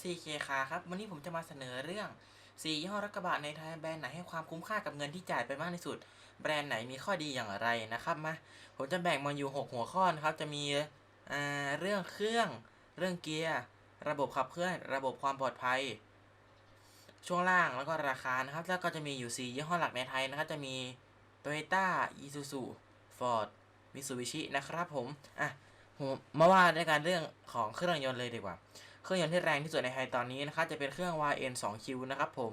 CK คาครับ วันนี้ผมจะมาเสนอเรื่อง 4 ยี่ห้อรถกระบะในไทยแบรนด์ไหนให้ความคุ้มค่ากับเงินที่จ่ายไปมากที่สุด แบรนด์ไหนมีข้อดีอย่างไรนะครับมาผมจะแบ่งมาอยู่ 6 หัวข้อนะครับ จะมีเรื่องเครื่อง เรื่องเกียร์ ระบบขับเคลื่อน ระบบความปลอดภัย ช่วงล่างแล้วก็ราคานะครับ แล้วก็จะมีอยู่ 4 ยี่ห้อหลักในไทยนะครับ จะมี Toyota Isuzu Ford Mitsubishi นะครับผม อะผมมาว่าในการเรื่องของเครื่องยนต์เลยดีกว่า เครื่องยนต์ที่แรงที่สุดในไทยตอนนี้นะครับจะเป็นเครื่อง YN 2Q นะครับผม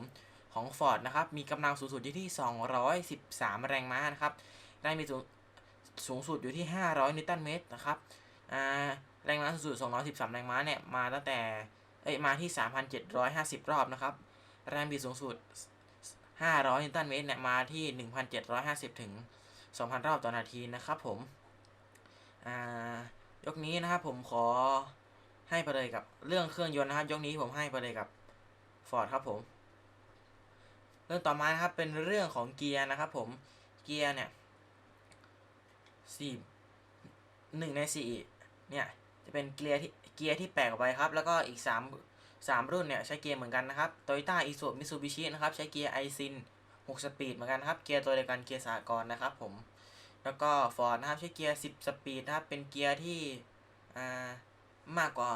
ของ Ford นะครับมีกำลังสูงสุดอยู่ที่ 213 แรงม้านะครับแรงมีสูงสูงสุดอยู่ที่ 500 นิวตันเมตรนะครับแรงม้าสูงสุด 213 แรงม้าเนี่ยมาตั้งแต่เอ้ยมาที่ 3,750 รอบนะครับแรงบิดสูงสุด 500 นิวตันเมตรเนี่ยมาที่ 1,750 ถึง 2,000 รอบต่อนาทีนะครับผมยกนี้นะครับผมขอ ให้ไปเลยกับเรื่องเครื่องยนต์นะครับ ยกนี้ผมให้ไปเลยกับ Ford ครับผม เรื่องต่อมานะครับเป็นเรื่องของเกียร์นะครับ ผม เกียร์เนี่ยสี่หนึ่งในสี่เนี่ยจะเป็นเกียร์ที่เกียร์ที่แปลกออกไปครับ แล้วก็อีกสามสามรุ่นเนี่ยใช้เกียร์เหมือนกันนะครับ Toyota Isuzu Mitsubishi นะครับ ใช้เกียร์ i s i n 6สปีดเหมือนกันครับ เกียร์ตัวเดียวกันเกียร์สากลนะครับ ผม แล้วก็ Ford นะครับใช้เกียร์10สปีดนะครับ เป็นเกียร์ที่อ่า มากกว่า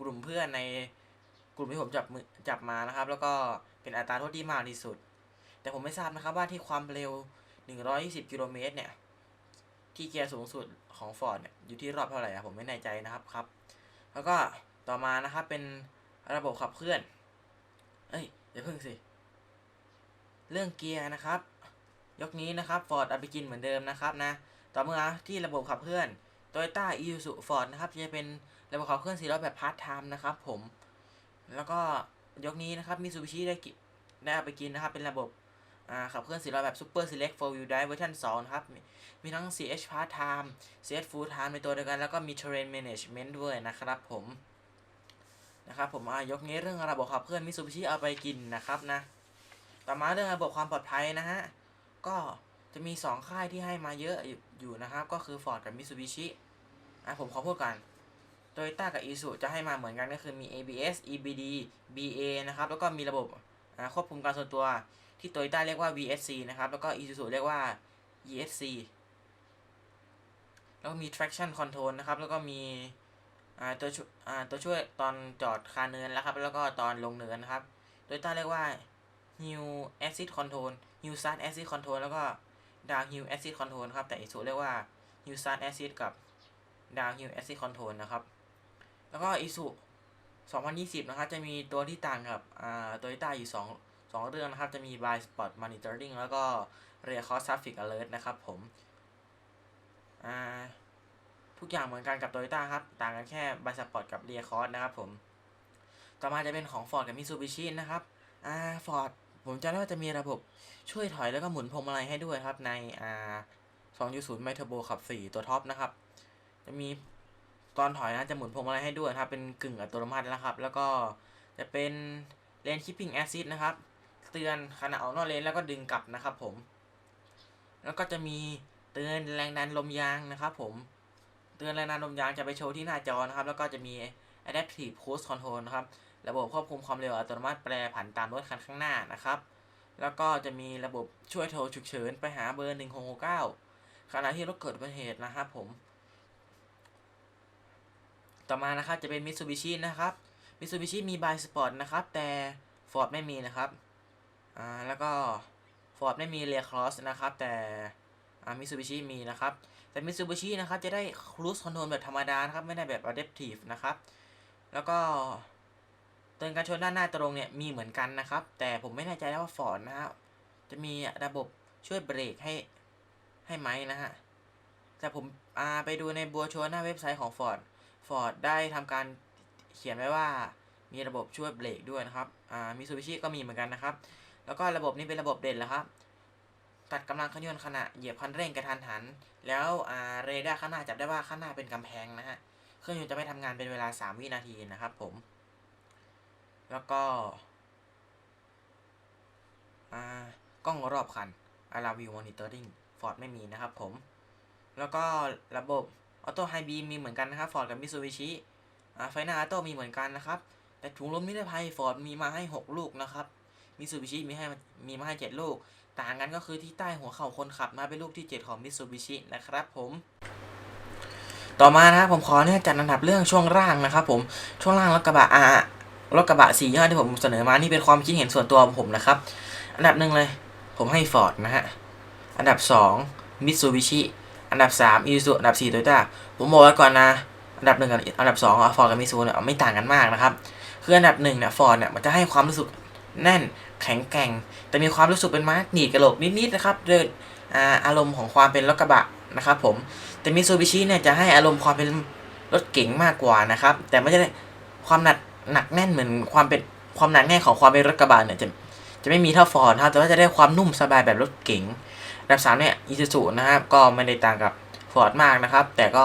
กลุ่มเพื่อนในกลุ่มที่ผมจับมือจับมานะครับ แล้วก็เป็นอัตราโทษที่มากที่สุด แต่ผมไม่ทราบนะครับว่าที่ความเร็ว 120 กิโลเมตรเนี่ย ที่เกียร์สูงสุดของ Ford เนี่ยอยู่ที่รอบเท่าไหร่อะผมไม่แน่ใจนะครับครับ แล้วก็ต่อมานะครับเป็นระบบขับเคลื่อน เอ้ยเดี๋ยวเพิ่งสิ เรื่องเกียร์นะครับ ยกนี้นะครับ Ford เอาไปกินเหมือนเดิมนะครับนะ ต่อมาที่ระบบขับเคลื่อน Toyota Isuzu Ford นะครับ จะเป็นระบบขับเคลื่อน4ล้อแบบพาร์ทไทม์นะครับผม แล้วก็ยกนี้นะครับ Mitsubishi ได้กิได้ไปกินนะครับ เป็นระบบขับเคลื่อน4ล้อแบบ Super Select 4 Wheel Drive เวอร์ชัน2นะครับมีมีทั้ง CH Part Time CH Full Time ในตัวเดียวกัน แล้วก็มี Terrain Management ด้วยนะครับผม นะครับผมอายกนี้เรื่องระบบขับเคลื่อน Mitsubishi เอาไปกินนะครับนะ ต่อมาเรื่องระบบความปลอดภัยนะฮะ ก็ จะมี 2 ค่ายที่ให้มาเยอะอยู่นะครับ ก็คือ Ford กับ Mitsubishi อะผมขอพูดก่อน Toyota กับ Isuzu จะให้มาเหมือนกันก็คือมี ABS EBD BA นะครับ แล้วก็มีระบบควบคุมการส่วนตัวที่ Toyota เรียกว่า VSC นะครับ แล้วก็ Isuzu เรียกว่า ESC แล้วก็มี traction control นะครับ แล้วก็มีตัวช่วยตัวช่วยตอนจอดคาเนินแล้วครับ แล้วก็ตอนลงเนินนะครับ Toyota เรียกว่า Hill Assist Control Hill Start Assist Control แล้วก็ ดาวฮิวแอซิดคอนโทรลครับ แต่อิสุเรียกว่าฮิวซันแอซิดกับดาวฮิวแอซิดคอนโทรลนะครับ แล้วก็อิสุ2020 นะครับ จะมีตัวที่ต่างกับอ่าตัวที่ต่างอยู่ 2 2 เรื่องนะครับ จะมี Buy Spot Monitoring แล้วก็ Real Cost Traffic Alert นะครับผมอ่าทุกอย่างเหมือนกันกับ Toyota ครับ ต่างกันแค่บัสปอร์ตกับ Real Cost นะครับผม ต่อมาจะเป็นของ Ford กับ Mitsubishi นะครับอ่า Ford ผมจำได้ว่าจะมีระบบช่วยถอยแล้วก็หมุนพวงมาลัยให้ด้วยครับในอ่า2.0 m ม Turbo ขับ 4 ตัวท็อปนะครับ จะมีตอนถอยนะจะหมุนพวงมาลัยให้ด้วยครับเป็นกึ่งอัตโนมัตินะครับ แล้วก็จะเป็นเลน keeping assist นะครับ เตือนขณะออกนอกเลนแล้วก็ดึงกลับนะครับผม แล้วก็จะมีเตือนแรงดันลมยางนะครับผม เตือนแรงดันลมยางจะไปโชว์ที่หน้าจอนะครับ แล้วก็จะมี adaptive cruise control นะครับ ระบบควบคุมความเร็วอัตโนมัติแปรผันตามรถคันข้างหน้านะครับ แล้วก็จะมีระบบช่วยโทรฉุกเฉินไปหาเบอร์ 1669ขณะที่รถเกิดอุบัติเหตุนะครับผม ต่อมานะครับจะเป็น Mitsubishi นะครับ Mitsubishi มี By Sport นะครับ แต่ Ford ไม่มีนะครับอ่าแล้วก็ Ford ไม่มี Rear Cross นะครับ แต่อ่า Mitsubishi มีนะครับ แต่ Mitsubishi นะครับจะได้ Cruise Control แบบธรรมดานะครับ ไม่ได้แบบ Adaptive นะครับ แล้วก็ เตือนการชนด้านหน้าตรงเนี่ยมีเหมือนกันนะครับ แต่ผมไม่แน่ใจนะว่า Ford นะครับจะมีระบบช่วยเบรกให้ให้ไหมนะฮะแต่ผมอาไปดูในบัวชัวหน้าเว็บไซต์ของ Ford Ford ได้ทำการเขียนไว้ว่ามีระบบช่วยเบรกด้วยนะครับอ่ามิซูบิชิก็มีเหมือนกันนะครับ แล้วก็ระบบนี้เป็นระบบเด่นแล้วครับ ตัดกำลังเครื่องยนต์ขณะเหยียบคันเร่งกระทันหัน แล้วอ่าเรดาร์ข้างหน้าจับได้ว่าข้างหน้าเป็นกำแพงนะฮะ เครื่องยนต์จะไม่ทำงานเป็นเวลา 3 วินาทีนะครับผม แล้วก็กล้องรอบคัน a l a View Monitoring Ford ไม่มีนะครับผม แล้วก็ระบบออโต้ไฮบีมีเหมือนกันนะครับ Ford กับ Mitsubishi ไฟหน้าออโต้มีเหมือนกันนะครับ แต่ถุงลมนิรภัยฟอร์ดมีมาให้ 6 ลูกนะครับมิซูบิชิมีให้มีมาให้ 7 ลูก ต่างกันก็คือที่ใต้หัวเข่าคนขับนะเป็นลูกที่ 7 ของมิซูบิชินะครับผมต่อมานะครับผมขอเนี่ยจัดอันดับเรื่องช่วงล่างนะครับผมช่วงล่างรถกระบะอา รถกระบะสี่ยี่ห้อที่ผมเสนอมานี่เป็นความคิดเห็นส่วนตัวของผมนะครับ อันดับหนึ่งเลย ผมให้ฟอร์ดนะฮะ อันดับ2มิตซูบิชิอันดับ3อีซูอันดับ4โตโยต้าผมบอกไว้ก่อนนะอันดับหนึ่งกับอันดับ2ฟอร์ดกับมิซูเนี่ยไม่ต่างกันมากนะครับคืออันดับหนึ่งเนี่ยฟอร์ดเนี่ยมันจะให้ความรู้สึกแน่นแข็งแกร่ง แต่มีความรู้สึกเป็นม้าหนีกระโหลกนิดๆนะครับด้วยอารมณ์ของความเป็นรถกระบะนะครับผมแต่มิซูบิชิเนี่ยจะให้อารมณ์ความเป็นรถเก๋งมากกว่านะครับ แต่ไม่ได้ความหนัก หนักแน่นเหมือนความเป็นความหนักแน่นของความเป็นรถกระบะเนี่ยจะจะไม่มีเท่าฟอร์ดนะครับแต่ว่าจะได้ความนุ่มสบายแบบรถเก๋งอันดับสามเนี่ยอิซูซุนะครับก็ไม่ได้ต่างกับฟอร์ดมากนะครับ แต่ก็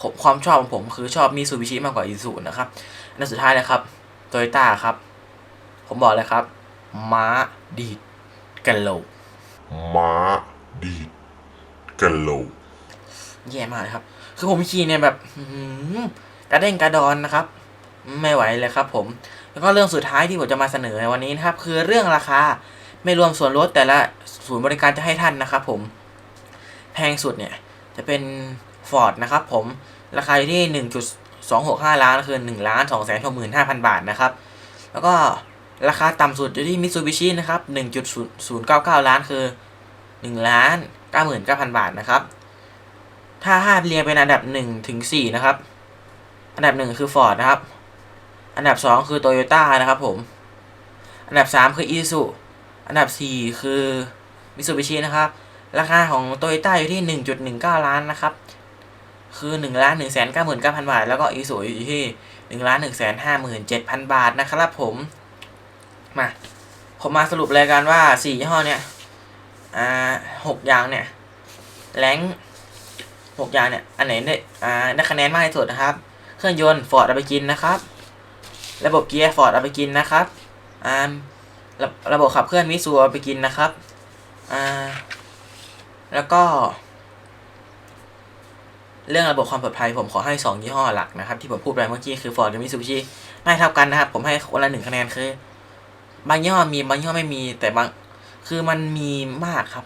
ผมความชอบของผมคือชอบมิซูบิชิมากกว่าอิซูซุนะครับอันดับสุดท้ายเลยครับโตโยต้าครับ ผมบอกเลยครับ ม้าดีดกันโหลกม้าดีดกะโหลกแย่มากเลยครับ คือผมขี่เนี่ยแบบอื้อหือกระเด้งกระดอนนะครับ ไม่ไหวเลยครับผม แล้วก็เรื่องสุดท้ายที่ผมจะมาเสนอในวันนี้นะครับ คือเรื่องราคาไม่รวมส่วนลดแต่ละศูนย์บริการจะให้ท่านนะครับผม แพงสุดเนี่ยจะเป็น Ford นะครับผมราคาอยู่ที่ 1.265 ล้านคือ1ล้าน2 6 5 0 0 0 บาทนะครับ แล้วก็ราคาต่ำสุดอยู่ที่ Mitsubishi นะครับ 1.099 ล้านคือ1ล้าน99,000 บาทนะครับ ถ้าห้าเรียงเป็นอันดับหนึ่งถึงสี่นะครับ อันดับหนึ่งคือ Ford นะครับ อันดับสองคือ Toyota นะครับผม อันดับสามคือ Isuzu อันดับสี่คือ Mitsubishi นะครับ ราคาของ Toyota อยู่ที่หนึ่งจุดหนึ่งเก้าล้านนะครับ คือหนึ่งล้านหนึ่งแสนเก้าหมื่นเก้าพันบาท แล้วก็ Isuzu อยู่ที่หนึ่งล้านหนึ่งแสนห้าหมื่นเจ็ดพันบาทนะครับผม มา ผมมาสรุปรายการว่าสี่ยี่ห้อเนี่ย อ่าหกอย่างเนี่ย แรงหกอย่างเนี่ย อันไหนได้อ่าได้คะแนนมากที่สุดนะครับ เครื่องยนต์ฟอร์ดเอาไปกินนะครับ ระบบเกียร์ฟอร์ดเอาไปกินนะครับอ่าระระบบขับเคลื่อนมิซูเอาไปกินนะครับอ่าแล้วก็ เรื่องระบบความปลอดภัยผมขอให้ 2 ยี่ห้อหลักนะครับ ที่ผมพูดไปเมื่อกี้คือ Ford กับ Mitsubishi ไม่เท่ากันนะครับ ผมให้คนละหนึ่งคะแนนคือบางยี่ห้อมีบางยี่ห้อไม่มีแต่บางคือมันมีมากครับ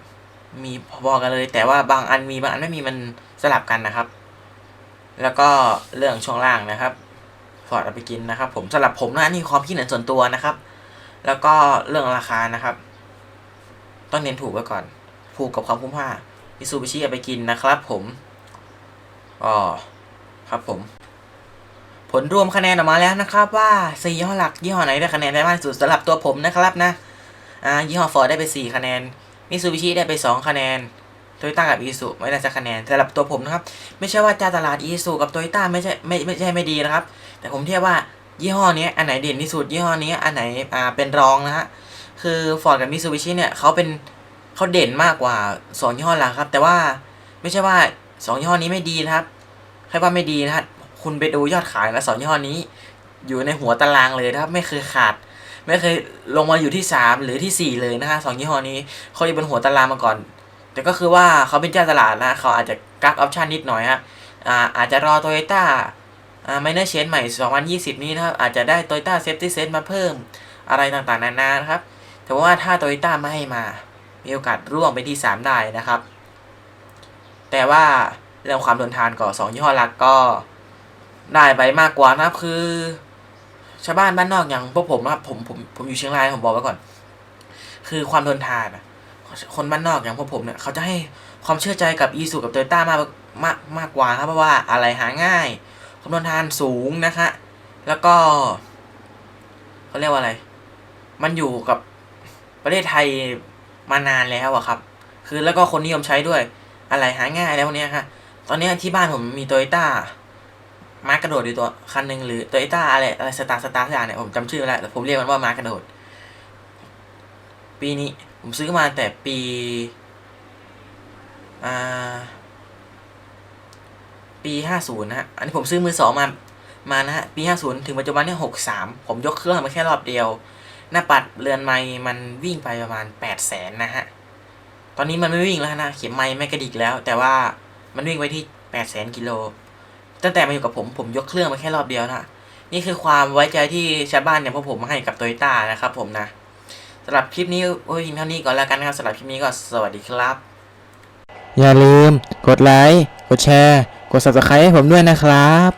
มีพอๆกันเลย แต่ว่าบางอันมีบางอันไม่มีมันสลับกันนะครับ แล้วก็เรื่องช่วงล่างนะครับ ฟอร์ดเอาไปกินนะครับ ผมสำหรับผมนะนี่ความคิดเห็นส่วนตัวนะครับ แล้วก็เรื่องราคานะครับ ต้องเน้นถูกไว้ก่อน ผูกกับความคุ้มค่ามิซูบิชิเอาไปกินนะครับ ผมอ๋อครับผม ผลรวมคะแนนออกมาแล้วนะครับ ว่าสี่ยี่ห้อหลักยี่ห้อไหนได้คะแนนได้มากที่สุดสำหรับตัวผมนะครับนะอ่ายี่ห้อฟอร์ดได้ไปสี่คะแนนมิซูบิชิได้ไป2คะแนน โตโยต้ากับอีซูไม่ได้สักคะแนนสำหรับตัวผมนะครับ ไม่ใช่ว่าเจ้าตลาดอีซูกับโตโยต้าไม่ใช่ไม่ไม่ใช่ไม่ดีนะครับ แต่ผมเทียบว่ายี่ห้อนี้อันไหนเด่นที่สุดยี่ห้อนี้อันไหนอ่าเป็นรองนะฮะคือฟอร์ดกับมิซูบิชิเนี่ยเขาเป็นเขาเด่นมากกว่า2ยี่ห้อหลักครับ แต่ว่าไม่ใช่ว่า2ยี่ห้อนี้ไม่ดีนะครับใครว่าไม่ดีนะครับคุณไปดูยอดขายแล้วสองยี่ห้อนี้ อยู่ในหัวตารางเลยนะครับไม่เคยขาดไม่เคยลงมาอยู่ที่สามหรือที่สี่เลยนะฮะสองยี่ห้อนี้เขาอยู่บนหัวตารางมาก่อน แต่ก็คือว่าเขาเป็นเจ้าตลาดนะเขาอาจจะกักออปชันนิดหน่อยฮะอ่าอาจจะรอโตโยต้าอ่าไมเนอร์เชนใหม่ 2020 นี้นะครับ อาจจะได้โตโยต้าเซฟตี้เซตมาเพิ่มอะไรต่างๆ นานานะครับ แต่ว่าถ้าโตโยต้าไม่ให้มา มีโอกาสร่วงไปที่ 3 ได้นะครับ แต่ว่าเรื่องความทนทานก็สองยี่ห้อหลักก็ได้ไปมากกว่านะครับคือชาวบ้านบ้านนอกอย่างพวกผมนะครับผมผมผมอยู่เชียงรายผมบอกไว้ก่อน คือความทนทานอะ คนบ้านนอกอย่างพวกผมเนี่ยเขาจะให้ความเชื่อใจกับอีซูกับโตโยต้ามากมากมากกว่าครับเพราะว่าอะไรหาง่ายความทนทานสูงนะคะ แล้วก็เขาเรียกว่าอะไร มันอยู่กับประเทศไทยมานานแล้วอะครับ คือแล้วก็คนนิยมใช้ด้วย อะไรหาง่ายแล้วพวกเนี้ยค่ะ ตอนนี้ที่บ้านผมมีโตโยต้ามากระโดดอยู่ตัวคันหนึ่งหรือโตโยต้าอะไรอะไรสตาร์สตาร์อย่างเนี่ยผมจำชื่อไม่ได้แต่ผมเรียกมันว่ามากระโดด ปีนี้ ผมซื้อมาแต่ปีอ่าปีห้าศูนย์นะฮะ อันนี้ผมซื้อมือสองมา มานะฮะ ปีห้าศูนย์ถึงปัจจุบันเนี่ยหกสามผมยกเครื่องมาแค่รอบเดียว หน้าปัดเรือนไม้มันวิ่งไปประมาณแปดแสนนะฮะ ตอนนี้มันไม่วิ่งแล้วนะ เข็มไม้ไม่กระดิกแล้ว แต่ว่ามันวิ่งไปที่แปดแสนกิโล ตั้งแต่มาอยู่กับผม ผมยกเครื่องมาแค่รอบเดียวนะ นี่คือความไว้ใจที่ชาวบ้านเนี่ยพวกผมให้กับโตโยต้านะครับผมนะ สำหรับคลิปนี้โอ้ยเพียงเท่านี้ก่อนแล้วกันนะครับสำหรับคลิปนี้ก็สวัสดีครับ อย่าลืม กดไลค์ กดแชร์ กด subscribe ให้ผมด้วยนะครับ